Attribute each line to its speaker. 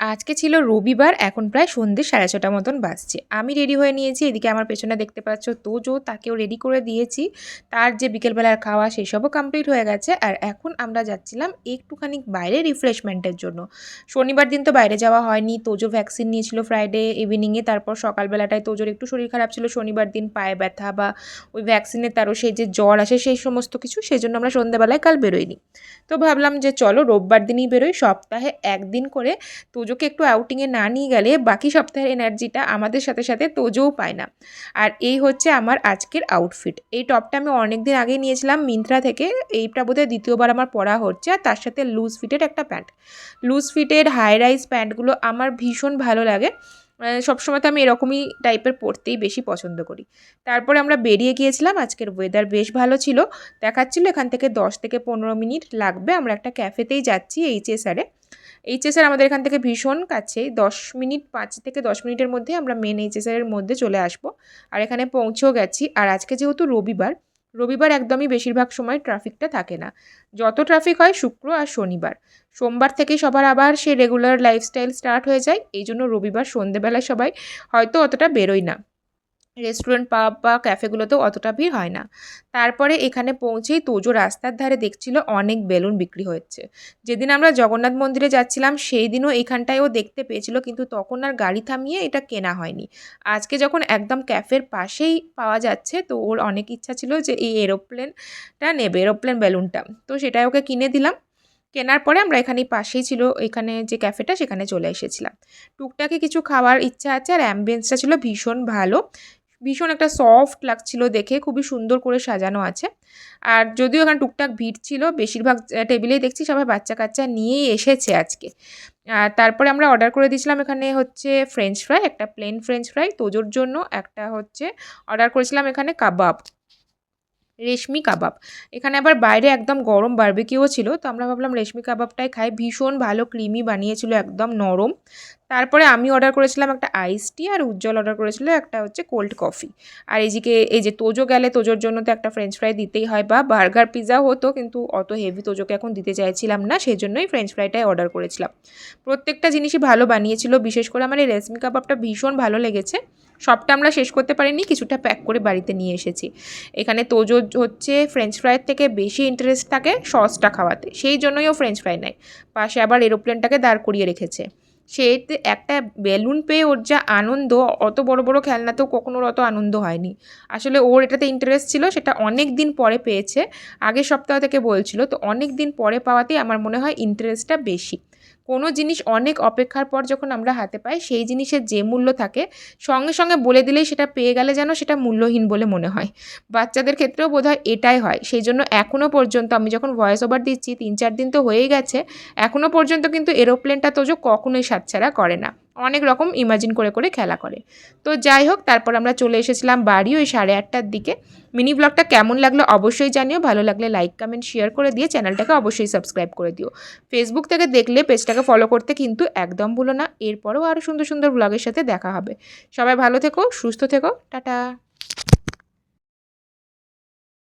Speaker 1: আজকে ছিল রবিবার, এখন প্রায় সন্ধ্যে সাড়ে ছটা মতন বাজছে। আমি রেডি হয়ে নিয়েছি, এদিকে আমার পেছনে দেখতে পাচ্ছ তোজো, তাকেও রেডি করে দিয়েছি। তার যে বিকেলবেলার খাওয়া সেসবও কমপ্লিট হয়ে গেছে। আর এখন আমরা যাচ্ছিলাম একটুখানি বাইরে রিফ্রেশমেন্টের জন্য। শনিবার দিন তো বাইরে যাওয়া হয়নি, তোজো ভ্যাকসিন নিয়েছিল ফ্রাইডে ইভিনিংয়ে তারপর সকালবেলাটায় তোজোর একটু শরীর খারাপ ছিল। শনিবার দিন পায়ে ব্যথা বা ওই ভ্যাকসিনের তারও সেই যে জ্বর আসে, সেই সমস্ত কিছু, সেই জন্য আমরা সন্ধ্যাবেলায় কাল বেরোইনি। তো ভাবলাম যে চলো রোববার দিনই বেরোই, সপ্তাহে একদিন করে তোজোকে একটু আউটিংয়ে না নিয়ে গেলে বাকি সপ্তাহের এনার্জিটা আমাদের সাথে সাথে তোজোও পায় না। আর এই হচ্ছে আমার আজকের আউটফিট এই টপটা আমি অনেক দিন আগে নিয়েছিলাম মিন্ত্রা থেকে। এইটা বোধহয় দ্বিতীয়বার আমার পরা হচ্ছে আর তার সাথে লুজ ফিটের একটা প্যান্ট লুজ ফিটের হাই রাইজ প্যান্টগুলো আমার ভীষণ ভালো লাগে। সবসময় তো আমি এরকমই টাইপের পরতেই বেশি পছন্দ করি। তারপরে আমরা বেরিয়ে গিয়েছিলাম। আজকের ওয়েদার বেশ ভালো ছিল। দেখাচ্ছিল এখান থেকে দশ থেকে পনেরো মিনিট লাগবে। আমরা একটা ক্যাফেতেই যাচ্ছি এইচএসআরে এইচএসআর আমাদের এখান থেকে ভীষণ কাছে দশ মিনিট পাঁচ থেকে দশ মিনিটের মধ্যে আমরা মেন এইচএসআরের মধ্যে চলে আসব। আর এখানে পৌঁছেও গেছি। আর আজকে যেহেতু রবিবার রবিবার একদমই বেশিরভাগ সময় ট্রাফিকটা থাকে না। যত ট্রাফিক হয় শুক্র আর শনিবার। সোমবার থেকে সবার আবার সে রেগুলার লাইফস্টাইল স্টার্ট হয়ে যায়। এই জন্য রবিবার সন্ধেবেলায় সবাই হয়তো অতটা বেরোয় না। রেস্টুরেন্ট পাব বা ক্যাফেগুলোতেও অতটা ভিড় হয় না। তারপরে এখানে পৌঁছেই তোজো রাস্তার ধারে দেখছিল অনেক বেলুন বিক্রি হচ্ছে। যেদিন আমরা জগন্নাথ মন্দিরে যাচ্ছিলাম, সেই দিনও এখানটায়ও দেখতে পেয়েছিল, কিন্তু তখন আর গাড়ি থামিয়ে এটা কেনা হয়নি। আজকে যখন একদম ক্যাফের পাশেই পাওয়া যাচ্ছে, তো ওর অনেক ইচ্ছা ছিল যে এই এরোপ্লেনটা নেবে এরোপ্লেন বেলুনটা তো সেটাই ওকে কিনে দিলাম। কেনার পরে আমরা এখানেই পাশেই ছিল, এখানে যে ক্যাফেটা সেখানে চলে এসেছিলাম। টুকটাকে কিছু খাওয়ার ইচ্ছা আছে, আর অ্যাম্বিয়েন্সটা ছিল ভীষণ ভালো। ভীষণ একটা সফট লাগছিল দেখে, খুবই সুন্দর করে সাজানো আছে। আর যদিও এখানে টুকটাক ভিড় ছিল, বেশিরভাগ টেবিলেই দেখছি সবাই বাচ্চা কাচ্চা নিয়েই এসেছে আজকে। আর তারপরে আমরা অর্ডার করে দিয়েছিলাম এখানে হচ্ছে ফ্রেঞ্চ ফ্রাই একটা প্লেন ফ্রেঞ্চ ফ্রাই তোজোর জন্য একটা হচ্ছে অর্ডার করেছিলাম এখানে কাবাব রেশমি কাবাব। এখানে আবার বাইরে একদম গরম বার্বিকিউও ছিল। তো আমরা ভাবলাম রেশমি কাবাবটাই খাই। ভীষণ ভালো ক্রিমি বানিয়েছিল, একদম নরম। তারপরে আমি অর্ডার করেছিলাম একটা আইস টি আর উজ্জ্বল অর্ডার করেছিল একটা হচ্ছে কোল্ড কফি আর এইদিকে এই যে তোজো গেলে তোজোর জন্য তো একটা ফ্রেঞ্চ ফ্রাই দিতেই হয় বা বার্গার পিৎজা হতো, কিন্তু অত হেভি তোজোকে এখন দিতে চাইছিলাম না সেই জন্যই ফ্রেঞ্চ ফ্রাইটাই অর্ডার করেছিলাম। প্রত্যেকটা জিনিসই ভালো বানিয়েছিল, বিশেষ করে আমার এই রেশমি কাবাবটা ভীষণ ভালো লেগেছে। সবটা আমরা শেষ করতে পারিনি, কিছুটা প্যাক করে বাড়িতে নিয়ে এসেছি। এখানে তোজো হচ্ছে ফ্রেঞ্চ ফ্রাইয়ের থেকে বেশি ইন্টারেস্ট থাকে সসটা খাওয়াতে, সেই জন্যই ও ফ্রেঞ্চ ফ্রাই নেয়। পাশে আবার এরোপ্লেনটাকে দাঁড় করিয়ে রেখেছে। সেতে একটা বেলুন পেয়ে ওর যা আনন্দ, অত বড় বড় খেলনাতেও কখনো অত আনন্দ হয়নি। আসলে ওর এটাতে ইন্টারেস্ট ছিল, সেটা অনেক দিন পরে পেয়েছে, আগের সপ্তাহ থেকে বলছিল, তো অনেক দিন পরে পাওয়াতেই আমার মনে হয় ইন্টারেস্টটা বেশি। কোনো জিনিস অনেক অপেক্ষার পর যখন আমরা হাতে পাই, সেই জিনিসের যে মূল্য থাকে, সঙ্গে সঙ্গে বলে দিলেই সেটা পেয়ে গেলে যেন সেটা মূল্যহীন বলে মনে হয়। বাচ্চাদের ক্ষেত্রেও বোধ হয় এটাই হয়। সেই জন্য এখনও পর্যন্ত আমি যখন ভয়েস ওভার দিচ্ছি, তিন চার দিন তো হয়েই গেছে এখনও পর্যন্ত কিন্তু এরোপ্লেনটা তোজো কখনোই সাতছাড়া করে না। অনেক রকম ইমাজিন করে করে খেলা করে। তো যাই হোক, তারপর আমরা চলে এসেছিলাম বাড়ি ওই সাড়ে আটটার দিকে। মিনি ব্লগটা কেমন লাগল অবশ্যই জানিও, ভালো লাগলে লাইক কমেন্ট শেয়ার করে দিয়ে চ্যানেলটাকে অবশ্যই সাবস্ক্রাইব করে দিও। ফেসবুক থেকে দেখলে পেজটাকে ফলো করতে কিন্তু একদম ভুলো না। এরপরেও আরও সুন্দর সুন্দর ব্লগের সাথে দেখা হবে। সবাই ভালো থেকো, সুস্থ থেকো, টাটা।